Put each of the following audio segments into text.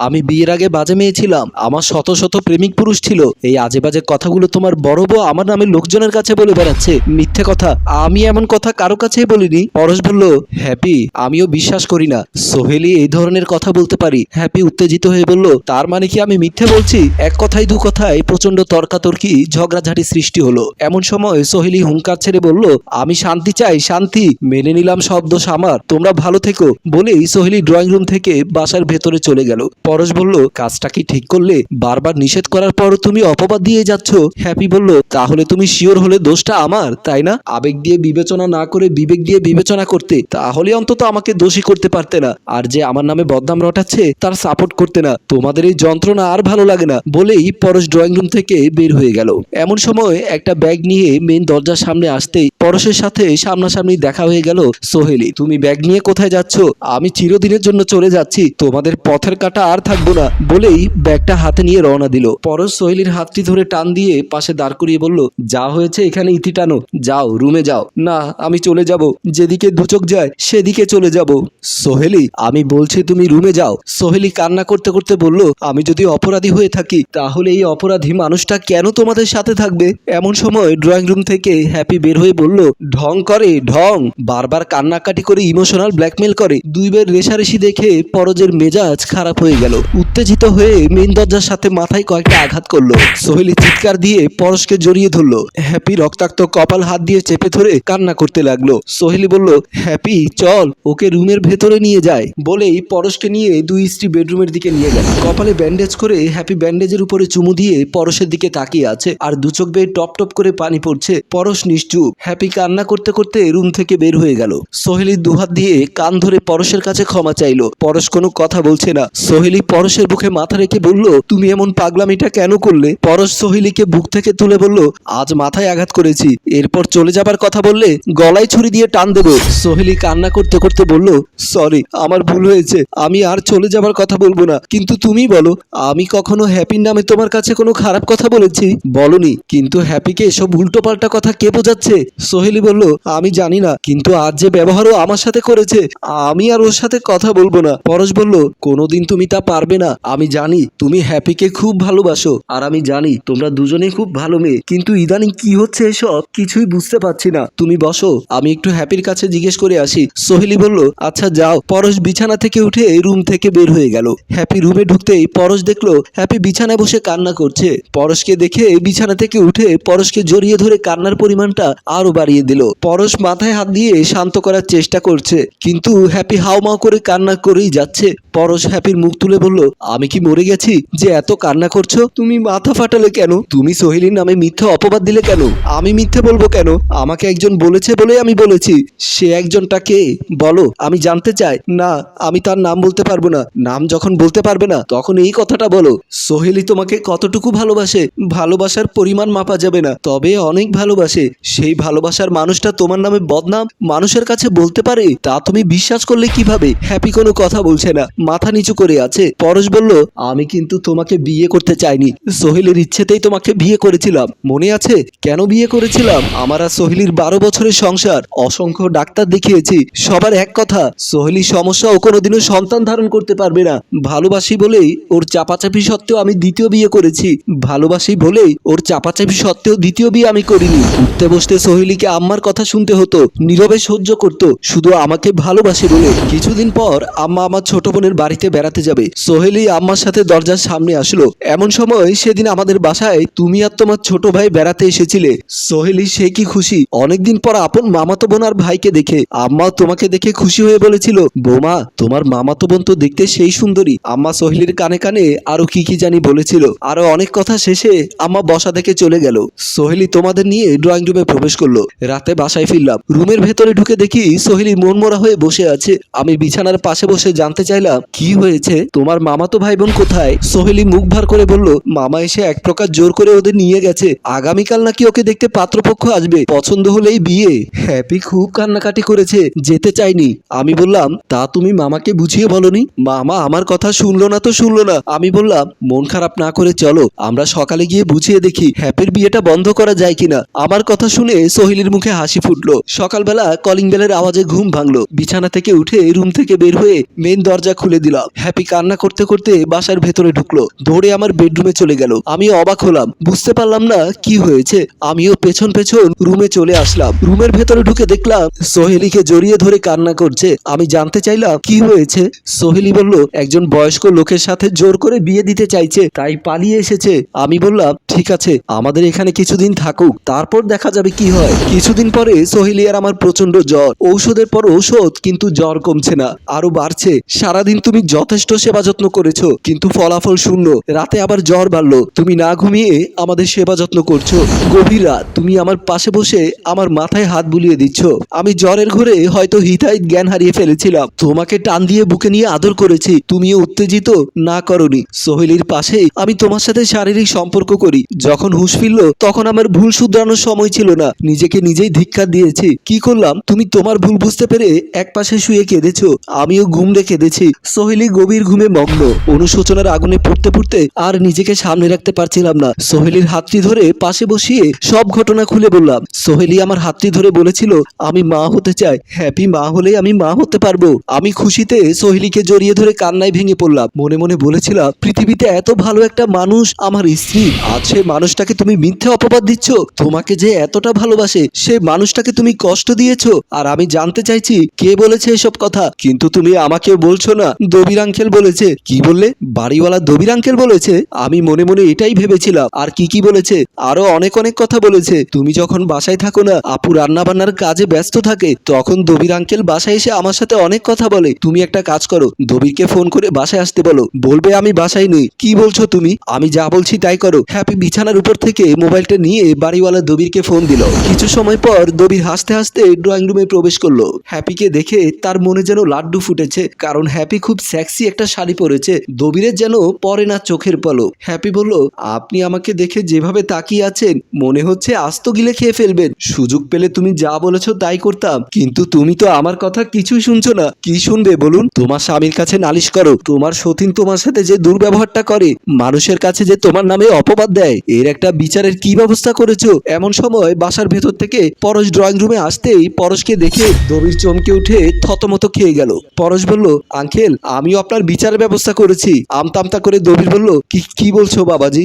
আমি বিয়ের আগে বাজে মেয়ে ছিলাম। আমার শত শত প্রেমিক পুরুষ ছিল। এই আজে বাজে কথাগুলো তোমার বড় বউ আমার নামে লোকজনের কাছে বলে বেড়াচ্ছে। মিথ্যে কথা। আমি এমন কথা কারও কাছেই বলিনি। পরশ বলল, হ্যাপি, আমিও বিশ্বাস করি না। সোহেলি এই ধরনের কথা বলতে পারি। হ্যাপি উত্তেজিত হয়ে বলল, তার মানে কি আমি মিথ্যে বলছি? এক কথায়, দু কথায় প্রচণ্ড তর্কাতর্কি, ঝগড়াঝাটি সৃষ্টি হলো। এমন সময় সোহেলি হুঙ্কার ছেড়ে বলল, আমি শান্তি চাই, শান্তি। মেনে নিলাম সব দোষ আমার। তোমরা ভালো থেকো। বলেই সোহেলি ড্রয়িং রুম থেকে বাসার ভেতরে চলে গেল। পরশ বলল, কাজটা কি ঠিক করলে? বারবার নিষেধ করার পর তুমি অপবাদ দিয়ে যাচ্ছ? হ্যাপি বলল, তাহলে তুমি শিওর হলে দোষটা আমার, তাই না? আবেগ দিয়ে বিবেচনা না করে বিবেক দিয়ে বিবেচনা করতে, তাহলে অন্তত আমাকে দোষী করতে পারতে না। আর যে আমার নামে বদনাম রটাচ্ছে, তার সাপোর্ট করতে না। তোমাদের এই যন্ত্রণা আর ভালো লাগে না, বলেই পরশ ড্রয়িং রুম থেকে বের হয়ে গেল। এমন সময় একটা ব্যাগ নিয়ে মেন দরজার সামনে আসতেই পরশের সাথে সামনাসামনি দেখা হয়ে গেল সোহেলি। তুমি ব্যাগ নিয়ে কোথায় যাচ্ছ? আমি চিরদিনের জন্য চলে যাচ্ছি। তোমাদের পথের কাটা আর থাকব না বলেই ব্যাগটা হাতে নিয়ে রওনা দিল। পরশ সোহেলির হাতটি ধরে টান দিয়ে পাশে দাঁড় করিয়ে বলল, যা হয়েছে এখানে ইতি টানো। যাও, রুমে যাও। না, আমি চলে যাব। যেদিকে দুচোখ যায়, সেদিকে চলে যাব। সোহেলি, আমি বলছি তুমি রুমে যাও। সোহেলি কান্না করতে করতে বলল, আমি যদি অপরাধী হয়ে থাকি, তাহলে এই অপরাধী মানুষটা কেন তোমাদের সাথে থাকবে? এমন সময় ড্রয়িং রুম থেকে হ্যাপি বের হয়ে বলল, ঢং করে, ঢং। বারবার কান্নাকাটি করে ইমোশনাল ব্ল্যাকমেল করে। দুইবার রেশারেশি দেখে পরজের মেজাজ খারাপ হয়ে গেল। উত্তেজিত হয়ে মেন দরজার সাথে মাথায় কয়েকটা আঘাত করল। সোহেলি চিৎকার দিয়ে পরশকে জড়িয়ে ধরলো। হ্যাপি রক্তাক্ত কপাল হাত দিয়ে চেপে ধরে কান্না করতে লাগল। সোহেলি বলল, হ্যাপি, চল, ওকে রুমের ভেতরে নিয়ে যায় বলেই পরশকে নিয়ে দুই স্ত্রী বেডরুমের দিকে নিয়ে গেল। কপালে ব্যান্ডেজ করে হ্যাপি ব্যান্ডেজের উপরে চুমু দিয়ে পরশের দিকে তাকিয়ে আছে আর দু চোখ বেয়ে টপ টপ করে পানি পড়ছে। পরশ নিশ্চুপ। হ্যাপি কান্না করতে করতে রুম থেকে বের হয়ে গেল। সোহেলি দুহাত দিয়ে কান ধরে পরশের কাছে ক্ষমা চাইলো। পরশ কোনো কথা বলছে না। সোহেলি পরশের বুকে মাথা রেখে বলল, তুমি এমন পাগলামিটা কেন করলে? পরশ সোহেলিকে বুক থেকে তুলে বলল, আজ মাথায় আঘাত করেছি। এরপর চলে যাবার কথা বললে গলায় ছুরি দিয়ে টান দেবো। সোহেলি কান্না করতে করতে বলল, সরি, আমার ভুল হয়েছে। আমি আর চলে যাবার কথা বলব না। কিন্তু তুমি বলো, আমি কখনো হ্যাপির নামে তোমার কাছে কোনো খারাপ কথা বলেছি? বলনি। কিন্তু হ্যাপিকে এসব উল্টোপাল্টা কথা কে বোঝাচ্ছে? সোহেলি বলল, আমি জানি না। কিন্তু আজ যে ব্যবহারও আমার সাথে করেছে, আমি আর ওর সাথে কথা বলব না। পরশ বলল, কোনোদিন তুমি তা পারবে না। আমি জানি তুমি হ্যাপিকে খুব ভালোবাসো, আর আমি জানি তোমরা দুজনেই খুব ভালো মেয়ে। কিন্তু ইদানিং কি হচ্ছে এসব কিছুই বুঝতে পারছি না। তুমি বসো, আমি একটু হ্যাপির কাছে জিজ্ঞেস করে আসি। সোহেলি বলল আচ্ছা যাও। পরশ বিছানা থেকে উঠে রুম থেকে বের হয়ে গেল। হ্যাপি রুমে ঢুকতেই পরশ দেখল, হ্যাপি বিছানায় বসে কান্না করছে। পরশকে দেখে বিছানা থেকে উঠে পরশকে জড়িয়ে ধরে কান্নার পরিমাণটা আরও বাড়িয়ে দিল। পরশ মাথায় হাত দিয়ে শান্ত করার চেষ্টা করছে, কিন্তু হ্যাপি হাউমাউ করে কান্না করেই যাচ্ছে। পরশ হ্যাপির মুখ তুলে বলল, আমি কি মরে গেছি? যে এত কান্না করছ? তুমি মাথা ফাটালে কেন? তুমি সোহেলির নামে মিথ্যা অপবাদ দিলে কেন? আমি মিথ্যে বলব কেন? আমাকে একজন বলেছে বলে আমি বলেছি। সে একজনটা কে? বলো, আমি জানতে চাই। না, আমি তার নাম বলতে পারব না। নাম যখন বলতে পারবে না, তখন এই কথাটা বলো। সোহেলি তোমাকে কতটুকু ভালোবাসে? ভালোবাসার পরিমাণ মাপা যাবে না। তবে অনেক ভালোবাসে। সেই ভালোবাসার মানুষটা তোমার নামে বদনাম মানুষের কাছে বলতে পারে? তা তুমি বিশ্বাস করলে কীভাবে? হ্যাপি কোনো কথা বলছে না। মাথা নিচু করে আছে। পরশ বলল, আমি কিন্তু তোমাকে বিয়ে করতে চাইনি। সোহেলের ইচ্ছেতেই তোমাকে বিয়ে করেছিলাম। মনে আছে? কেন বিয়ে করেছিলাম? আমার আর সোহেলির বারো বছরের সংসার। অসংখ্য ডাক্তার দেখিয়েছি। সবার এক কথা সোহেলি সমস্যা ও কোনোদিনও সন্তান ধারণ করতে পারবে না। ভালোবাসি বলেই ওর চাপাচাপি সত্ত্বেও আমি দ্বিতীয় বিয়ে করেছি। ভালোবাসি বলেই ওর চাপাচাপি সত্ত্বেও দ্বিতীয় বিয়ে আমি করিনি। উঠতে বসতে সোহেলিকে আম্মার কথা শুনতে হতো, নীরবে সহ্য করত, শুধু আমাকে ভালোবাসে বলে। কিছুদিন পর আম্মা আমার ছোট বোনের বাড়িতে বেড়াতে যাবে। সোহেলি আম্মার সাথে দরজার সামনে আসলো। এমন সময় সেদিন আমাদের বাসায় তুমি আর তোমার ছোট ভাই বেড়াতে এসেছিলে। সোহেলি, সে কি খুশি? অনেকদিন পর আপন মামাতো বোন আর ভাইকে দেখে। আম্মা তোমাকে দেখে খুশি হয়ে বলেছিল, বৌমা, তোমার মামাতো বোন তো দেখতে সেই সুন্দরী। আম্মা সোহেলির কানে কানে আরও কি কি জানি বলেছিল। আরও অনেক কথা শেষে আম্মা বসা থেকে চলে গেল। সোহেলি তোমাদের নিয়ে ড্রয়িং রুমে প্রবেশ করল। রাতে বাসায় ফিরলাম। রুমের ভেতরে ঢুকে দেখি সোহেলি মনমরা হয়ে বসে আছে। আমি বিছানার পাশে বসে জানতে চাইলাম, কি হয়েছে? তোমার মামাতো ভাই বোন কোথায়? সোহেলি মুখ ভার করে বলল, মামা এসে এক প্রকার জোর করে ওদের নিয়ে গেছে। আগামীকাল নাকি ওকে দেখতে পাত্রপক্ষ আসবে। পছন্দ হলেই বিয়ে। হ্যাপি খুব কান্নাকাটি করেছে, যেতে চাইনি। আমি বললাম, তা তুমি মামাকে বুঝিয়ে বলনি? মামা আমার কথা শুনলো না তো শুনলো না। আমি বললাম, মন খারাপ না করে চলো, আমরা সকালে গিয়ে বুঝিয়ে দেখি, হ্যাপির বিয়েটা বন্ধ করা যায় কিনা? আমার কথা শুনে সোহেলির মুখে হাসি ফুটলো। সকালবেলা কলিং বেলের আওয়াজে ঘুম ভাঙলো। বিছানা থেকে উঠে রুম থেকে বের হয়ে মেন দরজা খুলে দিলাম। হ্যাপি কান্না কান্না করতে করতে বাসার ভেতরে ঢুকলো দৌড়ে আমার বেডরুমে চলে গেল। আমি অবাক হলাম, বুঝতে পারলাম না কি হয়েছে। আমিও পেছন পেছন রুমে চলে আসলাম। রুমের ভেতরে ঢুকে দেখলাম সোহেলিকে জড়িয়ে ধরে কান্না করছে। আমি জানতে চাইলাম কি হয়েছে। সোহেলি বলল, একজন বয়স্ক লোকের সাথে জোর করে বিয়ে দিতে চাইছে, তাই পালিয়ে এসেছে। আমি বললাম, ঠিক আছে, আমাদের এখানে কিছুদিন থাকুক, তারপর দেখা যাবে কি হয়। কিছুদিন পরে সোহেলি আর আমার প্রচণ্ড জ্বর। ঔষধের পর ঔষধ, কিন্তু জ্বর কমছে না, আরও বাড়ছে। সারাদিন তুমি যথেষ্ট সেবা যত্ন করেছ, কিন্তু ফলাফল শূন্য। রাতে আবার জ্বর বাড়লো। তুমি না ঘুমিয়ে আমাদের সেবা যত্ন করছ। গভীর রাত, তুমি আমার পাশে বসে আমার মাথায় হাত বুলিয়ে দিচ্ছ। আমি জ্বরের ঘরে হয়তো হিতাহিত জ্ঞান হারিয়ে ফেলেছিলাম। তোমাকে টান দিয়ে বুকে নিয়ে আদর করেছি। তুমিও উত্তেজিত না করনি। সোহেলির পাশেই আমি তোমার সাথে শারীরিক সম্পর্ক করি। যখন হুঁশ ফিরল, তখন আমার ভুল শুধরানোর সময় ছিল না। নিজেকে নিজেই ধিক্কার দিয়েছি। কি করলাম? তুমি তোমার ভুল বুঝতে পেরে এক পাশে শুয়ে কেঁদেছো। আমিও ঘুম রে কেঁদেছি। সোহেলি গভীর ঘুমে মগ্ন। অনুশোচনার আগুনে পড়তে পড়তে আর নিজেকে সামনে রাখতে পারছিলাম না। সোহেলির হাতটি ধরে পাশে বসিয়ে সব ঘটনা খুলে বললাম, সোহেলি আমার হাতটি ধরে বলেছিল, আমি মা হতে চাই। হ্যাপি মা হলে আমি মা হতে পারব। আমি খুশিতে সোহেলিকে জড়িয়ে ধরে কান্নায় ভেঙে পড়লাম। মনে মনে বলেছিলাম, পৃথিবীতে এত ভালো একটা মানুষ আমার স্ত্রী। আজ সে মানুষটাকে তুমি মিথ্যে অপবাদ দিচ্ছ। তোমাকে যে এতটা ভালোবাসে, সে মানুষটাকে তুমি কষ্ট দিয়েছ। আর আমি জানতে চাইছি কে বলেছে এসব কথা। কিন্তু তুমি আমাকে বলছো না। দবির আঙ্কেল বলেছে? কি বললে? বাড়িওয়ালা দবির আঙ্কেল বলেছে, আমি মনে মনে এটাই ভেবেছিলাম। আর কি কি বলেছে? আরও অনেক অনেক কথা বলেছে। তুমি যখন বাসায় থাকো না, আপু রান্না বান্নার কাজে ব্যস্ত থাকে, তখন দবির আঙ্কেল বাসায় এসে আমার সাথে অনেক কথা বলে। তুমি একটা কাজ করো, দবিরকে ফোন করে বাসায় আসতে বলো। বলবে, আমি বাসায় নেই। কি বলছো তুমি? আমি যা বলছি তাই করো। হ্যাপি বিছানার উপর থেকে মোবাইলটা নিয়ে বাড়িওয়ালা দবিরকে ফোন দিল। কিছু সময় পর দবির হাসতে হাসতে ড্রয়িং রুমে প্রবেশ করল। হ্যাপিকে দেখে তার মনে যেন লাড্ডু ফুটেছে, কারণ হ্যাপি খুব সেক্সি একটা শাড়ি পরেছে। দবিরের যেন পরে না চোখের পলো। হ্যাপি বলল, আপনি আমাকে দেখে যেভাবে তাকিয়ে আছেন, মনে হচ্ছে আস্ত গিলে খেয়ে ফেলবেন। সুযোগ পেলে তুমি যা বলেছ তাই করতাম, কিন্তু তুমি তো আমার কথা কিছুই শুনছো না। কি শুনবে বলুন? তোমার স্বামীর কাছে নালিশ করো। তোমার সতীন তোমার সাথে যে দুর্ব্যবহারটা করে, মানুষের কাছে যে তোমার নামে অপবাদ দেয়, এর একটা বিচারের কি ব্যবস্থা করেছ? এমন সময় বাসার ভেতর থেকে পরশ ড্রয়িং রুমে আসতেই পরশকে দেখে দবির চমকে উঠে থতমত খেয়ে গেল। পরশ বলল, আঙ্কেল, আমিও আপনার বিচারের ব্যবস্থা করেছি। আমতামতা করে দবির বলল, কি কি বলছো বাবাজি?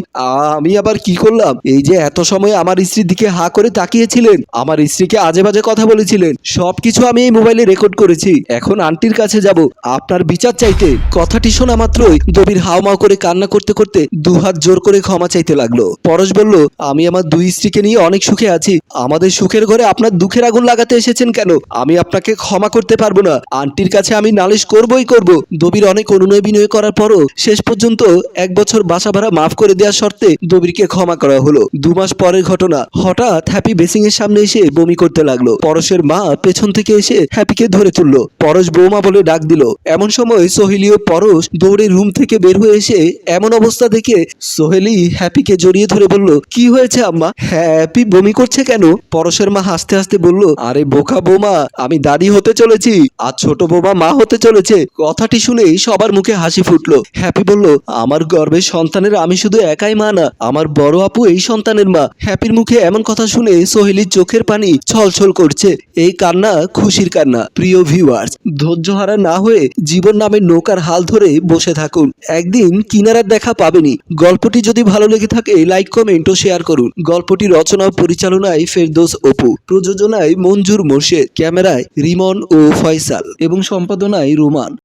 আমি আবার কি করলাম? এই যে এত সময় আমার স্ত্রীর দিকে হা করে তাকিয়েছিলেন, আমার স্ত্রীকে আজে বাজে কথা বলেছিলেন। সবকিছু আমি এই মোবাইলে রেকর্ড করেছি। এখন আন্টির কাছে যাব। আপনার বিচার চাইতে কথাটি শোনা মাত্রই দবির হাওমাও করে কান্না করতে করতে দুহাত জোর করে ক্ষমা চাইতে লাগল। পরশ বলল, আমি আমার দুই স্ত্রীকে নিয়ে অনেক সুখে আছি। আমাদের সুখের ঘরে আপনার দুঃখের আগুন লাগাতে এসেছেন কেন? আমি আপনাকে ক্ষমা করতে পারব না। আন্টির কাছে আমি নালিশ করবই করব। দবির অনেক অনুনয় বিনয় করার পরও শেষ পর্যন্ত এক বছর বাসা ভাড়া মাফ করে দেওয়ার শর্তে দবিরকে ক্ষমা করা হলো। দু মাস পরের ঘটনা, হঠাৎ হ্যাপি বেসিং এর সামনে এসে বমি করতে লাগল। পরশের মা পেছন থেকে এসে হ্যাপিকে ধরে তুললো। পরশ বৌমা বলে ডাক দিল। এমন সময় সোহেলি ও পরশ দৌড়ে রুম থেকে বের হয়ে এসে এমন অবস্থা দেখে সোহেলি হ্যাপিকে জড়িয়ে ধরে বলল, কি হয়েছে আম্মা? হ্যাপি বমি করছে কেন? পরশের মা হাসতে হাসতে বলল, আরে বোকা বৌমা, আমি দাদি হতে চলেছি, আর ছোট বৌমা মা হতে চলেছে। কথাটি শুনেই সবার মুখে হাসি ফুটলো। হ্যাপি বলল, আমার গর্বের সন্তানের আমি শুধু একাই মা না, আমার বড় আপু এই সন্তানের মা। হ্যাপির মুখে এমন কথা শুনে সোহেলির চোখের পানি ছলছল করছে। এই কান্না খুশির কান্না। প্রিয় ভিউয়ার্স ধৈর্যহারা না হয়ে জীবন নামে নৌকার হাল ধরে বসে থাকুন। একদিন কিনারার দেখা পাবেনি গল্পটি যদি ভালো লেগে থাকে লাইক কমেন্ট ও শেয়ার করুন। গল্পটি রচনা পরিচালনায় ফেরদৌস অপু। প্রযোজনায় মঞ্জুর মোর্শেদ। ক্যামেরায় রিমন ও ফয়সাল। এবং সম্পাদনায় রোমান।